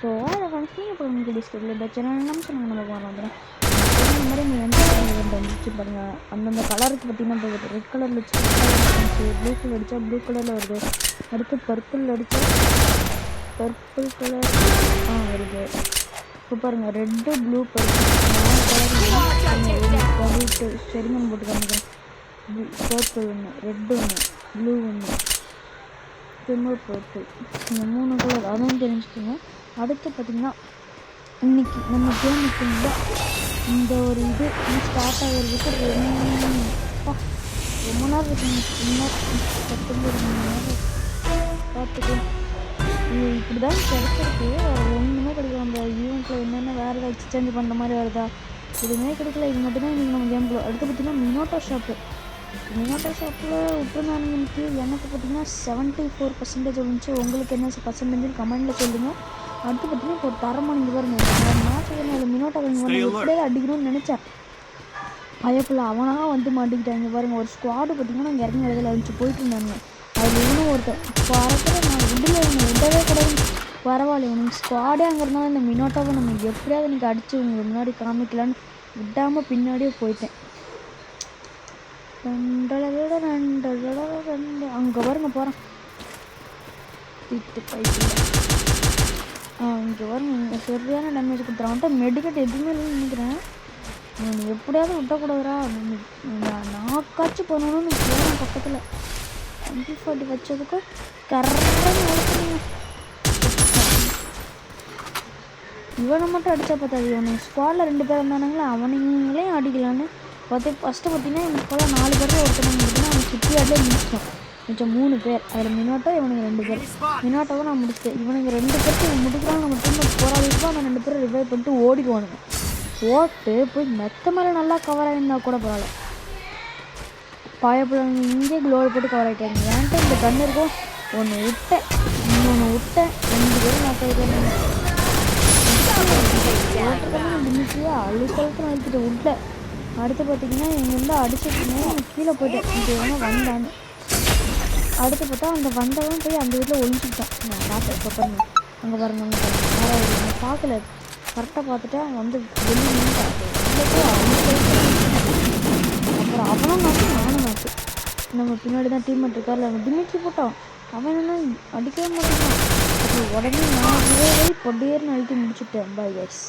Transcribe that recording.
So அதை function இப்போ உங்களுக்கு டிஸ்கிரிப்டில் இந்த சேனல் நம்ம சொன்னாங்க நம்ம வந்துடும் இந்த மாதிரி நீங்கள் எந்த கலர் வந்துச்சு பாருங்கள் அந்தந்த கலருக்கு பார்த்தீங்கன்னா இப்போ ரெட் கலரில் வச்சு ப்ளூ கலர் அடித்தா ப்ளூ கலரில் வருது. அடுத்து பர்பிள் அடித்தா பர்பிள் கலர் ஆ வருது. இப்போ பாருங்கள் ரெட்டு ப்ளூ பர்பிள் நாலு கலர் சரிங்கன்னு போட்டு காமிக்கிறேன் பர்பிள் ஒன்று ரெட்டு ஒன்று ப்ளூ ஒன்று இன்னொரு பொருட்கள் இந்த மூணு கலர் அதுவும் தெரிஞ்சுக்கோங்க. அடுத்து பார்த்திங்கன்னா இன்னைக்கு நம்ம கேமுக்குள்ள இந்த ஒரு இது ஸ்டார்ட் ஆகிறதுக்கு ரொம்ப ரொம்ப நேரம் இருக்குங்க மணி நேரம் பார்த்துக்கோ இது இப்படி தான் கிடச்சிருக்கு. ஒன்றுமே கிடைக்கல. அந்த ஈவெண்ட்டில் என்னென்ன வேறு ஏதாவது எக்ஸ்சேஞ்ச் பண்ணுற மாதிரி வருதா? எதுவுமே கிடைக்கல. இது மட்டும்தான் இன்றைக்கி நம்ம கேம்குள்ள அடுத்து பார்த்திங்கன்னா மினோட்டோ ஷாப்பு மினோட்டோ ஷாப்பில் விட்டுருந்தாங்க எனக்கு பார்த்தீங்கன்னா செவன்ட்டி ஃபோர் பர்சன்டேஜ் வந்துச்சு உங்களுக்கு என்ன பர்சன்டேஜ் கமெண்ட்டில் சொல்லுங்கள் அடுத்து பார்த்தீங்கன்னா ஒரு தரமான இங்கே பாருங்க. மேட்ச் அதில் மினோட்டோ எப்படியே அடிக்கணும்னு நினச்சேன். பயப்புல அவனாக வந்து மாட்டிக்கிட்டாங்க. பாருங்க ஒரு ஸ்குவாடு பார்த்தீங்கன்னா இங்கே இறங்கி இடத்துல அழிச்சு போயிட்டு இருந்தாங்க அதில் இவனும் ஒருத்தன். இப்போ அரைக்கிற நான் விடல இவனை விடவே கூடாது. பரவாயில்ல இவனுக்கு ஸ்குவாடே அங்கே இருந்தாலும் இந்த மினோட்டாவை நம்ம எப்படியாவது எனக்கு அடிச்சு உங்களுக்கு முன்னாடி காமிக்கலான்னு விடாமல் பின்னாடியே போயிட்டேன். அங்கே பாருங்க போகிறான் திட்டு பைக்கில் ஆ இங்கே பாருங்க சரியான டேமேஜ் கொடுத்துறான் அவன்கிட்ட மெடிக்கெட் எதுவுமே இல்லைன்னு நினைக்கிறேன் நான் எப்படியாவது விட்டக்கூடாதுரா நான் நாக்காச்சும் பண்ணணும்னு போகிறேன் பக்கத்தில் டுவெண்ட்டி ஃபார்ட்டி வச்சதுக்கு கரெக்டாக இவனை மட்டும் அடித்தா பார்த்தாது இவனுக்கு ஸ்குவாடில் ரெண்டு பேர் இருந்தானுங்களே அவனைங்களையும் அடிக்கலான்னு பார்த்து ஃபஸ்ட்டு பார்த்தீங்கன்னா எனக்கு போல நாலு பேர் ஒருத்தனை பார்த்தீங்கன்னா அவன் சுற்றி ஆடலே முடிச்சிட்டான் மிச்சம் மூணு பேர். அதில் மினோட்டோ இவனுக்கு ரெண்டு பேர். மினோட்டோவை நான் முடிச்சேன் இவனுக்கு ரெண்டு பேருக்கு இவன் முடிக்கிறாங்க நம்ம திரும்ப போராடிட்டு அந்த ரெண்டு பேரும் ரிவைவ் பண்ணிட்டு ஓடிக்குவானுங்க ஓட்டு போய் மெத்த மேலே நல்லா கவர் ஆகிருந்தா கூட பரவாயில்ல. பாயப்பிள்ளைங்க இங்கே க்ளோடு போட்டு கவர் ஆகிட்டாங்க ஏன்ட்டு இந்த கண்ணு இருக்கும் ஒன்று விட்டேன். இன்னொன்று விட்டேன். ரெண்டு பேரும் நான் கைக்கிறேன் டிமிட்டியே அழுக்கழுக்கு அழுத்திட்டு விட்டேன் அடுத்து பார்த்தீங்கன்னா இங்கேருந்து அடிச்சிட்டு கீழே போயிட்டேன் இங்கே வேணா அடுத்து பார்த்தா அந்த வந்தவன் போய் அந்த வீட்டில் ஒழிஞ்சுக்கிட்டான் நான் பார்த்தேன் இப்போ பாருங்க. அங்கே பாருங்க அங்கே பாருங்க. யாராவது நான் பார்க்கல. கரெக்டாக பார்த்துட்டேன் அவன் வந்து வெளியே நின்றுட்டான் அப்புறம் அவனும் நாட்டு நானும் நாட்டு நம்ம பின்னாடி தான் டீம்மேட் இருக்கார்ல அவன் டிமிட்ரி போட்டான். அவன் என்ன அடிக்கவே மாட்டேங்கிறான். உடனே நான் விரைவை பொடியேர்னு அழுத்தி முடிச்சுட்டேன். Bye guys